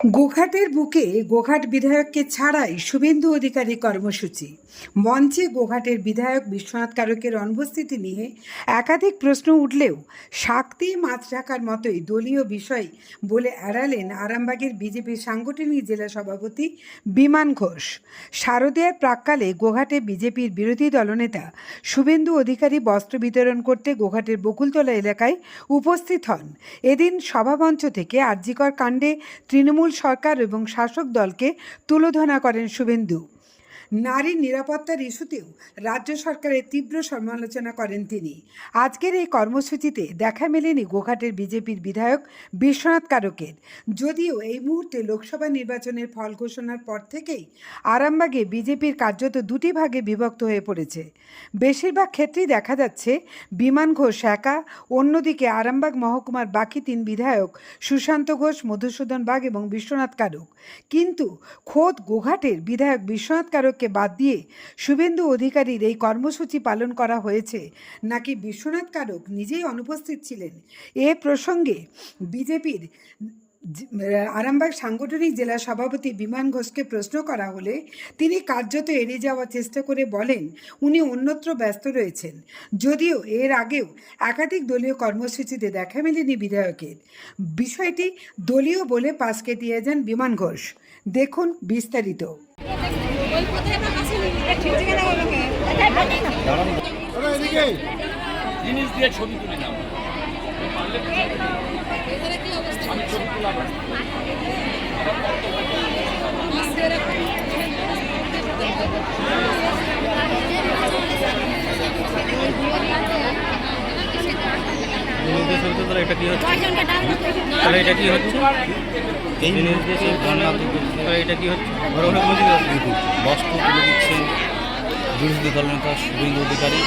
গোঘাটের বুকে গোঘাট বিধায়ককে ছাড়াই শুভেন্দু অধিকারী কর্মসূচি। মঞ্চে গোঘাটের বিধায়ক বিশ্বনাথ কারকের অনুপস্থিতি নিয়ে একাধিক প্রশ্ন উঠলেও শাক্তি মাছ রাখার মতোই দলীয় বিষয় বলে এড়ালেন আরামবাগের বিজেপির সাংগঠনিক জেলা সভাপতি বিমান ঘোষ। শারদীয়ার প্রাককালে গোঘাটে বিজেপির বিরোধী দলনেতা শুভেন্দু অধিকারী বস্ত্র বিতরণ করতে গোঘাটের বকুলতলা এলাকায় উপস্থিত হন। এদিন সভামঞ্চ থেকে আর্যিকর কাণ্ডে তৃণমূল সরকার এবং শাসক দলকে তুলোধনা করেন শুভেন্দু। নারী নিরাপত্তার ইস্যুতেও রাজ্য সরকারের তীব্র সমালোচনা করেন তিনি। আজকের এই কর্মসূচিতে দেখা মেলেনি গোঘাটের বিজেপির বিধায়ক বিশ্বনাথ কারকের। যদিও এই মুহূর্তে লোকসভা নির্বাচনের ফল ঘোষণার পর থেকেই আরামবাগে বিজেপির কার্যত দুটি ভাগে বিভক্ত হয়ে পড়েছে। বেশিরভাগ ক্ষেত্রেই দেখা যাচ্ছে বিমান ঘোষ একা, অন্যদিকে আরামবাগ মহকুমার বাকি তিন বিধায়ক সুশান্ত ঘোষ, মধুসূদন বাগ এবং বিশ্বনাথ কারক। কিন্তু খোদ গোঘাটের বিধায়ক বিশ্বনাথ কারককে বাদ দিয়ে শুভেন্দু অধিকারীর এই কর্মসূচি পালন করা হয়েছে। নাকি বিশ্বনাথ কারক নিজেই অনুপস্থিত ছিলেন? এ প্রসঙ্গে বিজেপির আরামবাগ সাংগঠনিক জেলা সভাপতি বিমান ঘোষকে প্রশ্ন করা হলে তিনি কার্যত এড়িয়ে যাওয়ার চেষ্টা করে বলেন, উনি অন্যত্র ব্যস্ত রয়েছেন। যদিও এর আগেও একাধিক দলীয় কর্মসূচিতে দেখা মেলেনি বিধায়কের। বিষয়টি দলীয় বলে পাশ কেটিয়ে যান বিমান ঘোষ। দেখুন বিস্তারিত। জিনিস দিয়ে ছবি তুলে নাও। আমি ছবি তুলাম এটা কি হচ্ছে? এই নির্দেশে তাহলে এটা কি হচ্ছে? ঘরে বস্ত্র তুলে দিচ্ছেন বিরোধী দলনেতা শুভেন্দু অধিকারী।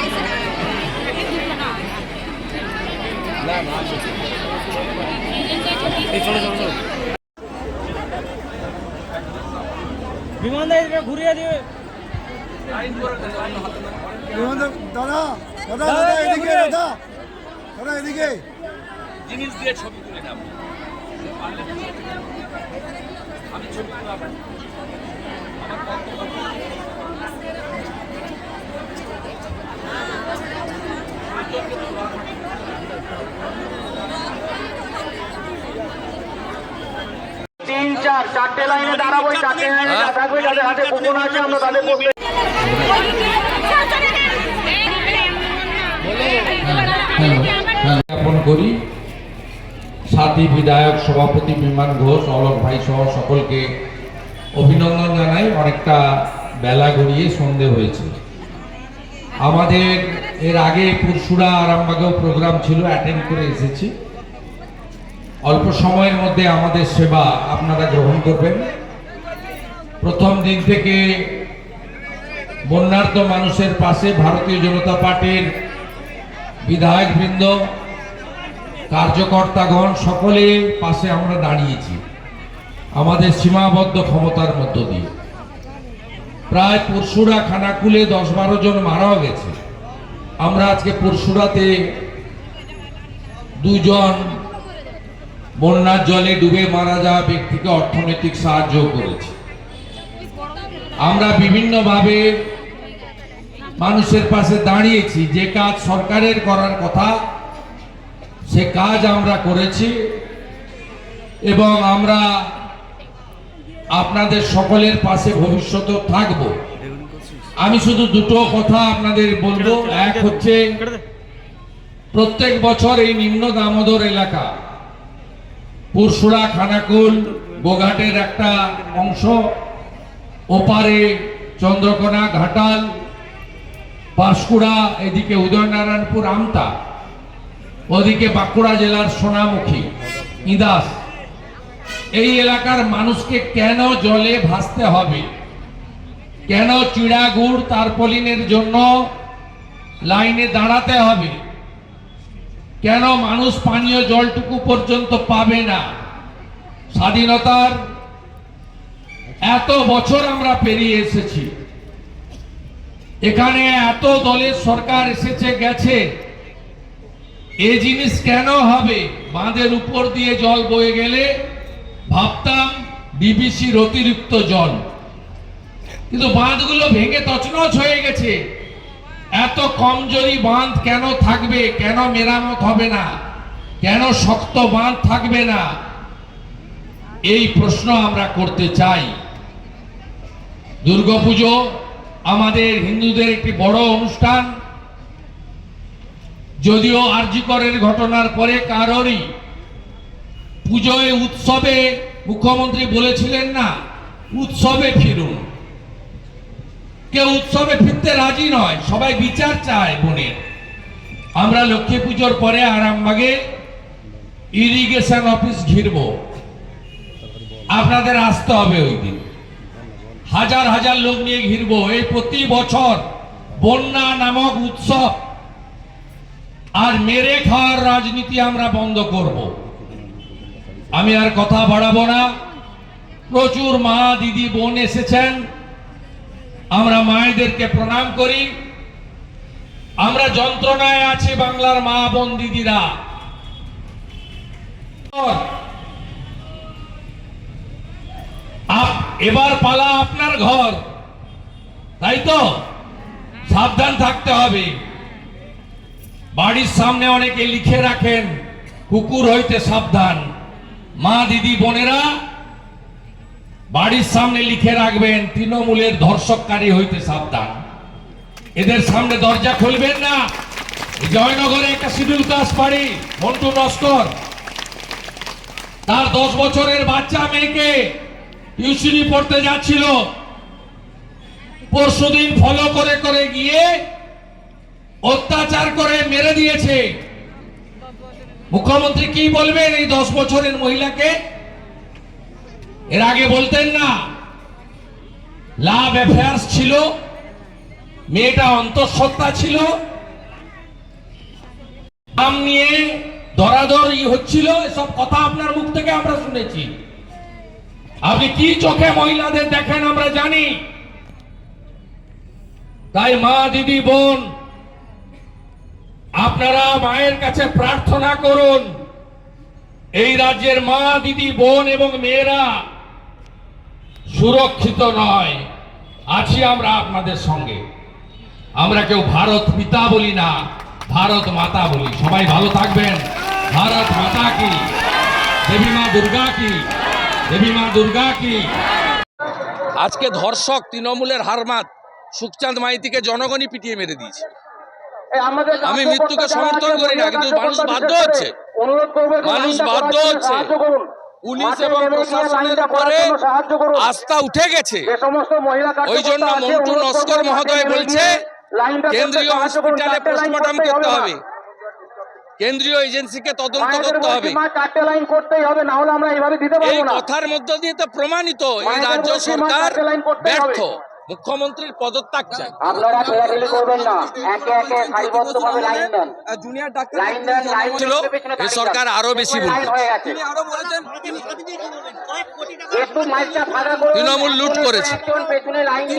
চলো চলো চলো বিমান ঘুরিয়ে দিবে। দাদা দাদা দাদা এদিকে দাদা দাদা এদিকে। জিনিস দিয়ে ছবি তুলে নাও আমি ছবি তিন চার চারটে লাইনে দাঁড়াবো চারটে লাইনে থাকবে যাদের হাতে কুপন আছে আমরা তাদের বসতে জ্ঞাপন করি। সাথী বিধায়ক, সভাপতি বিমান ঘোষ, অলোক ভাই সহ সকলকে অভিনন্দন জানাই। অনেকটা বেলা গড়িয়ে সন্ধে হয়েছে। আমাদের এর আগে পুরসুরা আরামবাগেও প্রোগ্রাম ছিল, অ্যাটেন্ড করে এসেছি। অল্প সময়ের মধ্যে আমাদের সেবা আপনারা গ্রহণ করবেন। প্রথম দিন থেকে বন্যার্ত মানুষের পাশে ভারতীয় জনতা পার্টির বিধায়ক বৃন্দ কার্যকর্তাগণ সকলে পাশে আমরা দাঁড়িয়েছি। আমাদের সীমাবদ্ধ ক্ষমতার মধ্য দিয়ে। প্রায় পরশুরা খানাকুলে দশ বারো জন মারাও গেছে। আমরা আজকে পরশুরাতে দুজন বন্যার জলে ডুবে মারা যাওয়া ব্যক্তিকে অর্থনৈতিক সাহায্য করেছি। আমরা বিভিন্নভাবে মানুষের পাশে দাঁড়িয়েছি। যে কাজ সরকারের করার কথা সে কাজ আমরা করেছি এবং আমরা আপনাদের সকলের পাশে ভবিষ্যতেও থাকব। আমি শুধু দুটো কথা আপনাদের বলব। এক হচ্ছে, প্রত্যেক বছর এই নিম্ন দামোদর এলাকা পুরসুরা খানাকুল, গোঘাটের একটা অংশ, ওপারে চন্দ্রকোনা, ঘাটাল, পাঁশকুড়া, এদিকে উদয়নারায়ণপুর, আমতা। ওদিকে বাঁকুড়া জেলার সোনামুখী, ইদাস, এই এলাকার মানুষকে কেন জলে ভাসতে হবে? কেন চিড়াগুড় তারপলিনের জন্য লাইনে দাঁড়াতে হবে? কেন মানুষ পানীয় জলটুকু পর্যন্ত পাবে না? স্বাধীনতার এত বছর আমরা পেরিয়ে এসেছি। এখানে এত দলের সরকার এসেছে, গেছে। এ জিনিস কেন হবে? বাঁধের উপর দিয়ে জল বয়ে গেলে ভাবতাম বিবিসির অতিরিক্ত জল। কিন্তু বাঁধগুলো ভেঙে তছনছ হয়ে গেছে। এত কমজোরি বাঁধ কেন থাকবে? কেন মেরামত হবে না? কেন শক্ত বাঁধ থাকবে না? এই প্রশ্ন আমরা করতে চাই। দুর্গাপুজো আমাদের হিন্দুদের একটি বড় অনুষ্ঠান। যদিও আরজিকরের ঘটনার পরে কারোরই পুজোয়, উৎসবে মুখ্যমন্ত্রী বলেছিলেন না, উৎসবে ফিরুন। কেউ উৎসবে ফিরতে রাজি নয়, সবাই বিচার চায় বোনের। আমরা লক্ষ্মী পুজোর পরে আরামবাগে ইরিগেশন অফিস ঘিরব। আপনাদের আসতে হবে ওই দিন। হাজার হাজার লোক নিয়ে ঘিরব। এই প্রতি বছর বন্যা নামক উৎসব আর মেরে খাওয়ার রাজনীতি আমরা বন্ধ করব। আমি আর কথা বাড়াবো না। প্রচুর মা দিদি বোন এসেছেন। আমরা মায়েদেরকে প্রণাম করি। আমরা যন্ত্রণায় আছি বাংলার মা বোন দিদিরা। এবার পালা আপনার ঘর। তাই তো? সাবধান থাকতে হবে। বাড়ির সামনে অনেকে লিখে রাখেন, কুকুর হইতে সাবধান। মা, দিদি, বোনেরা, বাড়ির সামনে লিখে রাখবেন, তৃণমূলের ধর্ষককারী হইতে সাবধান। এদের সামনে দরজা খুলবেন না। জয়নগরে একটা শিডিউল কাস্ট বাড়ি মন্টু নস্কর। তার দশ বছরের বাচ্চা মেয়েকে টিউশনি পড়তে যাচ্ছিল। পরশুদিন ফলো করে করে গিয়ে অত্যাচার করে মেরে দিয়েছে। মুখ্যমন্ত্রী কি বলবেন এই দশ বছরের মহিলাকে? এর আগে বলতেন না, লাভ অ্যাফেয়ার্স ছিল, মেয়েটা অন্তঃসত্ত্বা ছিল। নাম নিয়ে দরাদরি হচ্ছিল, এসব কথা আপনার মুখ থেকে আমরা শুনেছি। আপনি কি চোখে মহিলাদের দেখেন আমরা জানি। তাই মা, দিদি, বোন আপনারা মায়ের কাছে প্রার্থনা করুন। এই রাজ্যের মা, দিদি, বোন এবং মেয়েরা সুরক্ষিত নয়। আছি আমরা আপনাদের সঙ্গে। আমরা কেউ ভারত পিতা বলি না, ভারত মাতা বলি। সবাই ভালো থাকবেন। ভারত মাতা কি? দেবী মা দুর্গা কি? দেবী মা দুর্গা কি? আজকে ধর্ষক তৃণমূলের হারমাত। সুখচাঁদ মাইতিকে জনগণই পিটিয়ে মেরে দিয়েছে। আমি মৃত্যুকে সমর্থন করি না, কিন্তু মানুষ বাধ্য হচ্ছে। মানুষ বাধ্য হচ্ছে। পুলিশ এবং প্রশাসনের উপরে আস্থা উঠে গেছে। ওই জন্য মন্টু নস্কর মহোদয় বলছে কেন্দ্রীয় হসপিটালে পোস্টমর্টম করতে হবে কেন্দ্রীয় এজেন্সিকে তদন্ত করতে হবে। চারটে লাইন করতেই হবে না হলে আমরা এইভাবে দিতে এই পারব না। কথার মধ্য দিয়ে তো প্রমাণিত এই রাজ্য সরকার ব্যর্থ। মুখ্যমন্ত্রীর পদত্যাগ চাই। আপনারা ঠেলাঠেলি করবেন না। একে একে সারিবদ্ধভাবে লাইন দেন। জুনিয়র ডাক্তার লাইন দেন লাইন ছিল এই সরকার আরও বেশি লাইন বলবে গেছে তিনি আরও বলেছেন একটু মাইকটা ফাঁকা করুন তৃণমূল লুট করেছে।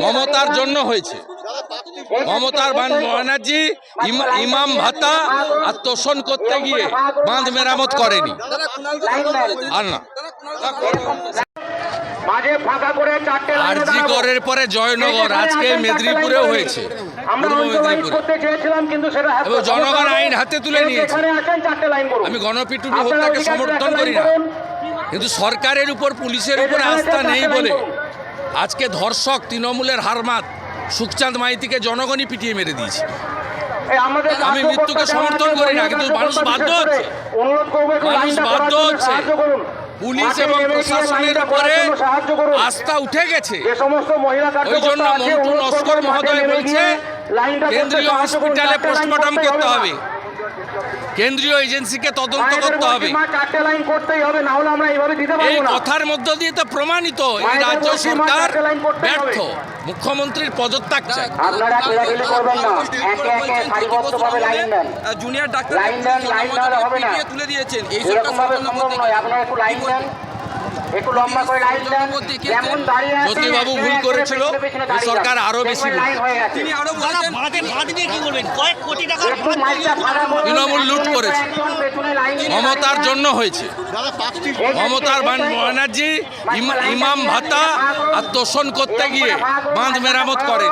মমতার জন্য হয়েছে। মমতার বান- ব্যানার্জি ইমাম ভাতা আর তোষণ করতে গিয়ে বাঁধ মেরামত করেনি। আর না। আরজি দাঁড়াবো। করের পরে জয়নগর আজকে মেদিনীপুরেও হয়েছে। এবং জনগণ আইন হাতে তুলে নিয়েছে। আমি গণপিটুনি হত্যাকে সমর্থন করি না। কিন্তু সরকারের উপর পুলিশের উপর আস্থা নেই বলে। আজকে ধর্ষক তৃণমূলের হারমাত সুখচাঁদ মাইতিকে জনগণই পিটিয়ে মেরে দিয়েছে। আমি মৃত্যুকে সমর্থন করি না, কিন্তু মানুষ বাধ্য হচ্ছে। মানুষ বাধ্য হচ্ছে। পুলিশ এবং প্রশাসনের উপরে। আস্থা উঠে গেছে। ওই জন্য মন্টু নস্কর মহোদয় বলছে কেন্দ্রীয় হসপিটালে পোস্টমর্টম করতে হবে। কেন্দ্রীয় এজেন্সিকে তদন্ত করতে হবে। মা, চারটে লাইন করতেই হবে না হলে আমরা এইভাবে দিতে এই কথার মধ্য দিয়ে তো প্রমাণিত এই রাজ্য সরকার ব্যর্থ। মুখ্যমন্ত্রীর পদত্যাগ চাই। আপনারা ঠেলাঠেলি করবেন না। একে একে সারিবদ্ধভাবে লাইন দেন। Junior doctor. তুলে দিয়েছেন এই এরকম জ্যোতিবাবু ভুল করেছিল সরকার। আরও বেশি হয়ে তিনি আরও মাইকটা ফাঁকা করুন, তৃণমূল লুট করেছে। মমতার জন্য হয়েছে। মমতার বান- ব্যানার্জি ইমাম ভাতা আর তোষণ করতে গিয়ে বাঁধ মেরামত করেন